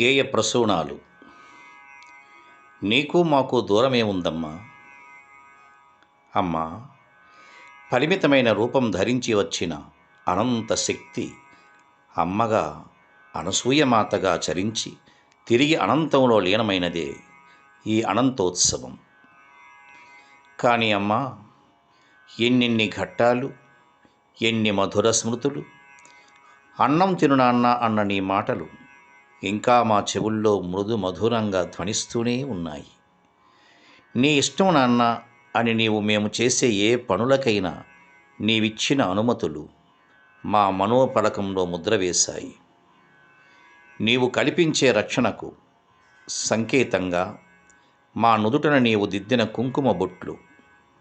గేయ ప్రసూనాలు. నీకు మాకు దూరమే ఉందమ్మా అమ్మా పరిమితమైన రూపం ధరించి వచ్చిన అనంత శక్తి అమ్మగా అనసూయమాతగా చరించి తిరిగి అనంతంలో లీనమైనదే ఈ అనంతోత్సవం. కానీ అమ్మా ఎన్నిన్ని ఘట్టాలు ఎన్ని మధుర స్మృతులు అన్నం తిను నాన్న అన్న నీ మాటలు ఇంకా మా చెవుల్లో మృదు మధురంగా ధ్వనిస్తూనే ఉన్నాయి. నీ ఇష్టం నాన్న అని నీవు మేము చేసే ఏ పనులకైనా నీవిచ్చిన అనుమతులు మా మనోపలకంలో ముద్ర వేశాయి. నీవు కల్పించే రక్షణకు సంకేతంగా మా నుదుటన నీవు దిద్దిన కుంకుమ బొట్లు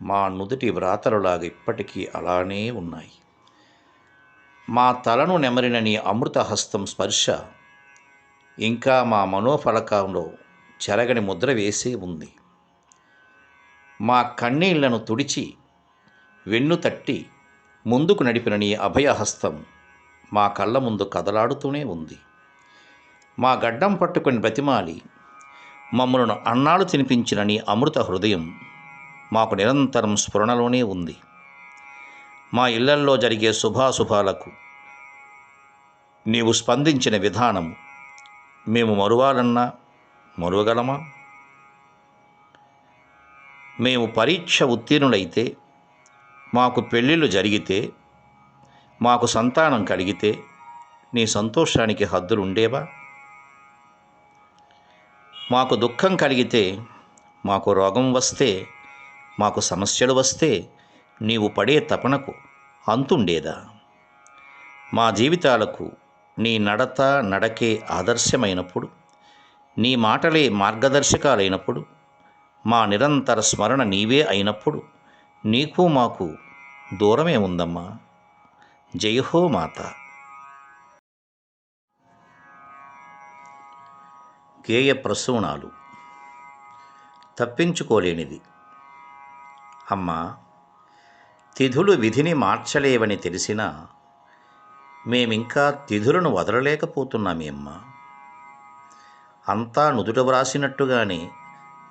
మా నుదుటి వ్రాతలులాగా ఇప్పటికీ అలానే ఉన్నాయి. మా తలను నెమరిన నీ అమృతహస్తం స్పర్శ ఇంకా మా మనోఫలకంలో చెరగని ముద్ర వేసే ఉంది. మా కన్నీళ్ళను తుడిచి వెన్ను తట్టి ముందుకు నడిపిన నీ అభయహస్తం మా కళ్ళ ముందు కదలాడుతూనే ఉంది. మా గడ్డం పట్టుకొని బ్రతిమాలి మమ్మలను అన్నాలు తినిపించిన నీ అమృత హృదయం మాకు నిరంతరం స్ఫురణలోనే ఉంది. మా ఇళ్ళల్లో జరిగే శుభాశుభాలకు నీవు స్పందించిన విధానం మేము మరువాలన్నా మరువగలమా? మేము పరీక్ష ఉత్తీర్ణులైతే మాకు పెళ్ళిళ్ళు జరిగితే మాకు సంతానం కలిగితే నీ సంతోషానికి హద్దులు ఉండేవా మాకు దుఃఖం కలిగితే మాకు రోగం వస్తే మాకు సమస్యలు వస్తే నీవు పడే తపనకు అంతుండేదా? మా జీవితాలకు నీ నడత నడకే ఆదర్శమైనప్పుడు నీ మాటలే మార్గదర్శకాలైనప్పుడు మా నిరంతర స్మరణ నీవే అయినప్పుడు నీకు మాకు దూరమే ఉందమ్మా. జయహో మాత. గేయ ప్రసూనాలు. తప్పించుకోలేనిది. అమ్మా తిథులు విధిని మార్చలేవని తెలిసినా మేమింకా తిథులను వదలలేకపోతున్నామేమ్మా అంతా నుదుట వ్రాసినట్టుగానే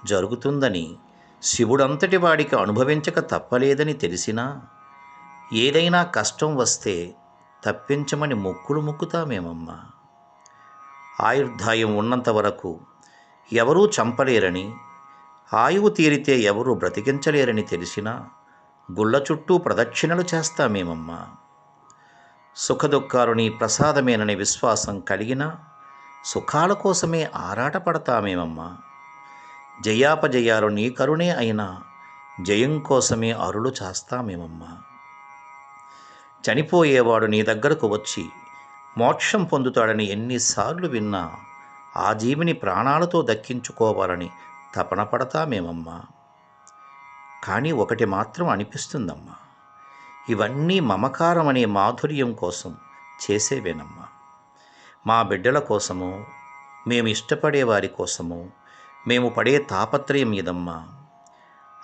జరుగుతుందని శివుడంతటి వాడికి అనుభవించక తప్పలేదని తెలిసినా ఏదైనా కష్టం వస్తే తప్పించమని మొక్కులు మొక్కుతామేమమ్మా. ఆయుర్దాయం ఉన్నంత వరకు ఎవరూ చంపలేరని ఆయువు తీరితే ఎవరూ బ్రతికించలేరని తెలిసినా గుళ్ళ చుట్టూ ప్రదక్షిణలు చేస్తామేమమ్మా. సుఖదుఖాలు నీ ప్రసాదమేనని విశ్వాసం కలిగినా సుఖాల కోసమే ఆరాటపడతామేమమ్మా? జయాపజయాలు నీ కరుణే అయినా జయం కోసమే అరులు చేస్తామేమమ్మా? చనిపోయేవాడు నీ దగ్గరకు వచ్చి మోక్షం పొందుతాడని ఎన్నిసార్లు విన్నా ఆ జీవిని ప్రాణాలతో దక్కించుకోవాలని తపన పడతామేమమ్మా? కానీ ఒకటి మాత్రం అనిపిస్తుందమ్మా. ఇవన్నీ మమకారం అనే మాధుర్యం కోసం చేసేవేనమ్మా. మా బిడ్డల కోసము మేము ఇష్టపడే వారి కోసము మేము పడే తాపత్రయం ఇదమ్మా.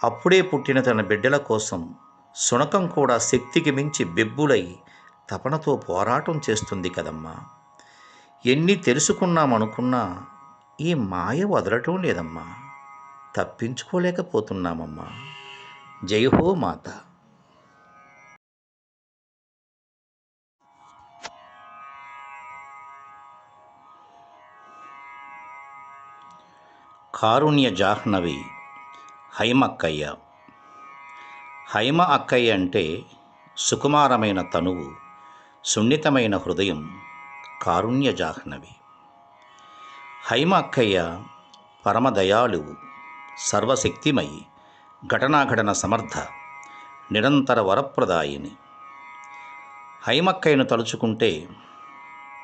అప్పుడే పుట్టిన తన బిడ్డల కోసం సునకం కూడా శక్తికి మించి బెబ్బులై తపనతో పోరాటం చేస్తుంది కదమ్మా. ఎన్ని తెలుసుకున్నామనుకున్నా ఈ మాయ వదలటం లేదమ్మా. తప్పించుకోలేకపోతున్నామమ్మా. జై హో మాత. కారుణ్య జాహ్నవి హైమక్కయ్య. హైమ అక్కయ్య అంటే సుకుమారమైన తనువు సున్నితమైన హృదయం కారుణ్య జాహ్నవి. హైమ అక్కయ్య పరమదయాళువు సర్వశక్తిమయి ఘటనాఘటన సమర్థ నిరంతర వరప్రదాయిని. హైమక్కయ్యను తలుచుకుంటే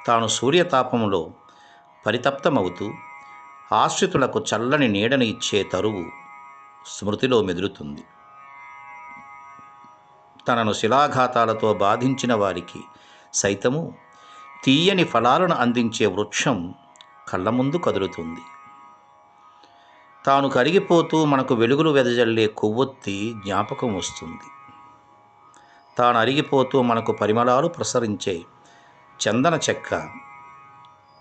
తాను సూర్యతాపంలో పరితప్తమవుతూ ఆశ్రితులకు చల్లని నీడని ఇచ్చే తరువు స్మృతిలో మెదులుతుంది. తనను శిలాఘాతాలతో బాధించిన వారికి సైతము తీయని ఫలాలను అందించే వృక్షం కళ్ళ ముందు కదులుతుంది. తాను కరిగిపోతూ మనకు వెలుగులు వెదజల్లే కొవ్వొత్తి జ్ఞాపకం వస్తుంది. తాను అరిగిపోతూ మనకు పరిమళాలు ప్రసరించే చందన చెక్క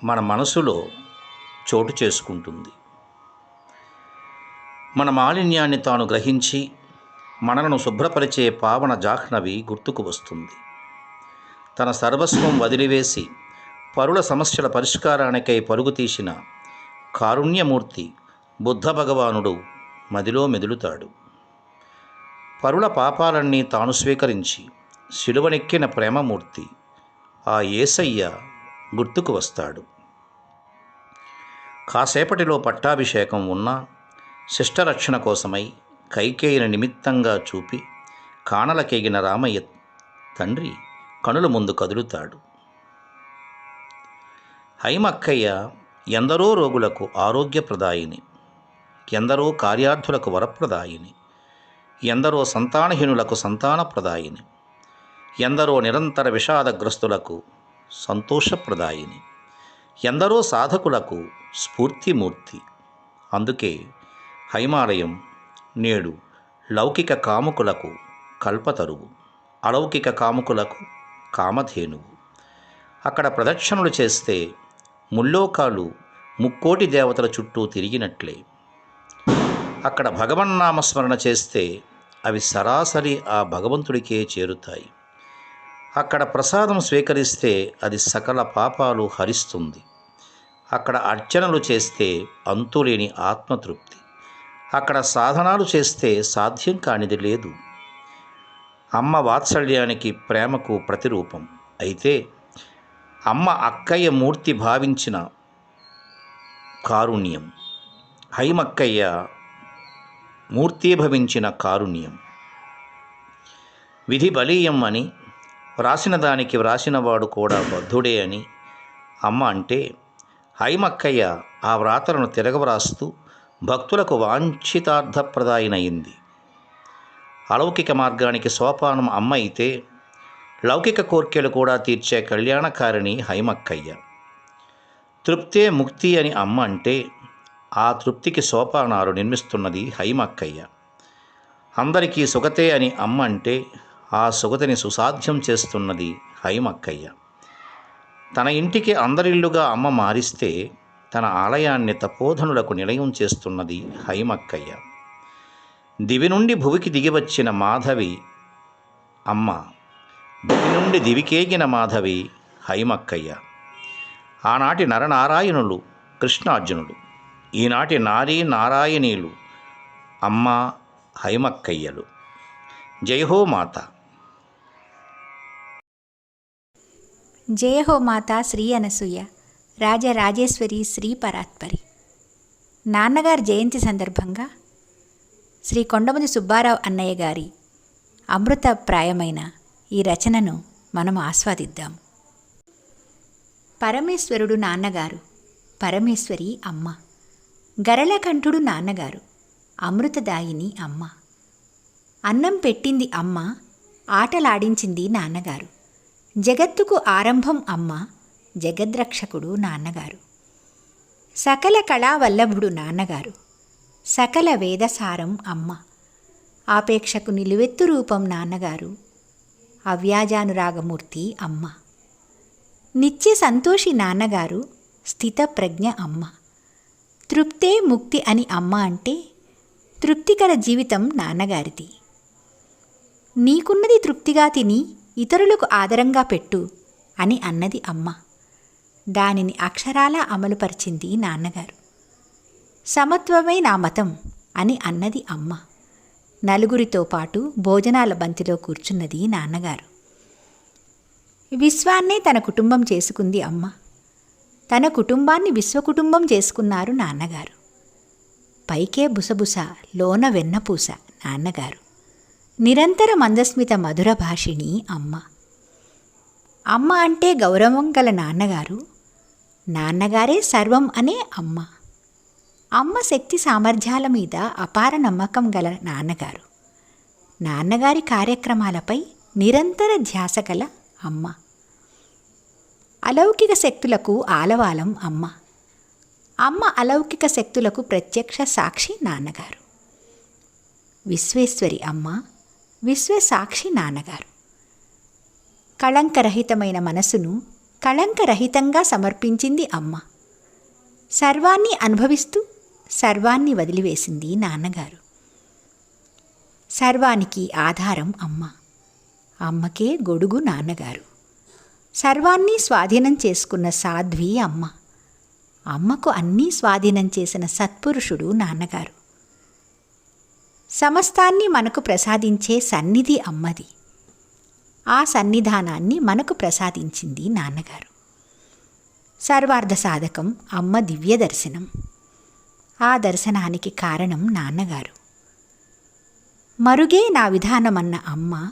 మన మనసులో చోటు చేసుకుంటుంది. మన మాలిన్యాన్ని తాను గ్రహించి మనలను శుభ్రపరిచే పావన జాహ్నవి గుర్తుకు వస్తుంది. తన సర్వస్వం వదిలివేసి పరుల సమస్యల పరిష్కారానికై పరుగు తీసిన కారుణ్యమూర్తి బుద్ధ భగవానుడు మదిలో మెదులుతాడు. పరుల పాపాలన్నీ తాను స్వీకరించి శిలువనెక్కిన ప్రేమమూర్తి ఆ ఏసయ్య గుర్తుకు వస్తాడు. కాసేపటిలో పట్టాభిషేకం ఉన్నా శిష్టరక్షణ కోసమై కైకేయిని నిమిత్తంగా చూపి కాణలకేగిన రామయ్య తండ్రి కనుల ముందు కదులుతాడు. హైమక్కయ్య ఎందరో రోగులకు ఆరోగ్యప్రదాయిని ఎందరో కార్యార్థులకు వరప్రదాయిని ఎందరో సంతానహీనులకు సంతానప్రదాయిని ఎందరో నిరంతర విషాదగ్రస్తులకు సంతోషప్రదాయిని. ఎందరో సాధకులకు స్ఫూర్తిమూర్తి. అందుకే హైమాలయం నేడు లౌకిక కాముకులకు కల్పతరువు. అలౌకిక కాముకులకు కామధేనువు. అక్కడ ప్రదక్షిణలు చేస్తే ముల్లోకాలు ముక్కోటి దేవతల చుట్టూ తిరిగినట్లే. అక్కడ భగవన్నామస్మరణ చేస్తే అవి సరాసరి ఆ భగవంతుడికే చేరుతాయి. అక్కడ ప్రసాదం స్వీకరిస్తే అది సకల పాపాలు హరిస్తుంది. అక్కడ అర్చనలు చేస్తే అంతులేని ఆత్మతృప్తి. అక్కడ సాధనాలు చేస్తే సాధ్యం కానిది లేదు. అమ్మ వాత్సల్యానికి ప్రేమకు ప్రతిరూపం. అయితే అమ్మ అక్కయ్య మూర్తి భావించిన కారుణ్యం. హైమక్కయ్య మూర్తీభవించిన కారుణ్యం. విధి బలీయం అని వ్రాసిన దానికి వ్రాసినవాడు కూడా బద్ధుడే అని అమ్మ అంటే హైమక్కయ్య ఆ వ్రాతలను తిరగవ్రాస్తూ భక్తులకు వాంఛితార్థప్రదాయనయింది. అలౌకిక మార్గానికి సోపానం అమ్మ అయితే లౌకిక కోర్కెలు కూడా తీర్చే కళ్యాణకారిణి హైమక్కయ్య. తృప్తే ముక్తి అని అమ్మ అంటే ఆ తృప్తికి సోపానాలు నిర్మిస్తున్నది హైమక్కయ్య. అందరికీ సుగతే అని అమ్మ అంటే ఆ సుగతిని సుసాధ్యం చేస్తున్నది హైమక్కయ్య. తన ఇంటికి అందరిల్లుగా అమ్మ మారిస్తే తన ఆలయాన్ని తపోధనులకు నిలయం చేస్తున్నది హైమక్కయ్య. దివి నుండి భువికి దిగివచ్చిన మాధవి అమ్మ భువి నుండి దివికేగిన మాధవి హైమక్కయ్య. ఆనాటి నరనారాయణులు కృష్ణార్జునులు. ఈనాటి నారీ నారాయణీలు అమ్మ హైమక్కయ్యలు. జయహో మాత. జయ హో శ్రీ అనసూయ రాజరాజేశ్వరి శ్రీ పరాత్పరి. నాన్నగారి జయంతి సందర్భంగా శ్రీ కొండముది సుబ్బారావు అన్నయ్య గారి అమృతప్రాయమైన ఈ రచనను మనం ఆస్వాదిద్దాం. పరమేశ్వరుడు నాన్నగారు పరమేశ్వరి అమ్మ గరళకంఠుడు నాన్నగారు అమృతదాయిని అమ్మ. అన్నం పెట్టింది అమ్మ ఆటలాడించింది నాన్నగారు. జగత్తుకు ఆరంభం అమ్మ జగద్రక్షకుడు నాన్నగారు. సకల కళావల్లభుడు నాన్నగారు సకల వేదసారం అమ్మ. ఆపేక్షకు నిలువెత్తు రూపం నాన్నగారు అవ్యాజానురాగమూర్తి అమ్మ. నిత్య సంతోషి నాన్నగారు స్థితప్రజ్ఞ అమ్మ. తృప్తే ముక్తి అని అమ్మ అంటే తృప్తికర జీవితం నాన్నగారిది. నీకున్నది తృప్తిగా తిని ఇతరులకు ఆదరంగా పెట్టు అని అన్నది అమ్మ. దానిని అక్షరాలా అమలుపరిచింది నాన్నగారు. సమత్వమే నా మతం అని అన్నది అమ్మ. నలుగురితో పాటు భోజనాల బంతిలో కూర్చున్నది నాన్నగారు. విశ్వాన్నే తన కుటుంబం చేసుకుంది అమ్మ. తన కుటుంబాన్ని విశ్వకుటుంబం చేసుకున్నారు నాన్నగారు. పైకే బుసబుస లోన వెన్నపూస నాన్నగారు. నిరంతర మందస్మిత మధుర భాషిణి అమ్మ. అమ్మ అంటే గౌరవం గల నాన్నగారు. నాన్నగారే సర్వం అనే అమ్మ. అమ్మ శక్తి సామర్థ్యాల మీద అపార నమ్మకం గల నాన్నగారు. నాన్నగారి కార్యక్రమాలపై నిరంతర ధ్యాస గల అమ్మ. అలౌకిక శక్తులకు ఆలవాలం అమ్మ. అమ్మ అలౌకిక శక్తులకు ప్రత్యక్ష సాక్షి నాన్నగారు. విశ్వేశ్వరి అమ్మ విశ్వసాక్షి నాన్నగారు. కళంకరహితమైన మనసును కళంకరహితంగా సమర్పించింది అమ్మ. సర్వాన్ని అనుభవిస్తూ సర్వాన్ని వదిలివేసింది నాన్నగారు. సర్వానికి ఆధారం అమ్మ. అమ్మకే గొడుగు నాన్నగారు. సర్వాన్ని స్వాధీనం చేసుకున్న సాధ్వి అమ్మ. అమ్మకు అన్నీ స్వాధీనం చేసిన సత్పురుషుడు నాన్నగారు. సమస్తాన్ని మనకు ప్రసాదించే సన్నిధి అమ్మది. ఆ సన్నిధానాన్ని మనకు ప్రసాదించింది నాన్నగారు. సర్వార్థ సాధకం అమ్మ దివ్య దర్శనం. ఆ దర్శనానికి కారణం నాన్నగారు. మరుగే నా విధానమన్న అమ్మ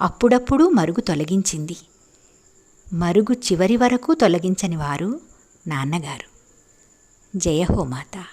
అప్పుడప్పుడు మరుగు తొలగించింది. మరుగు చివరి వరకు తొలగించని వారు నాన్నగారు. జయహోమాత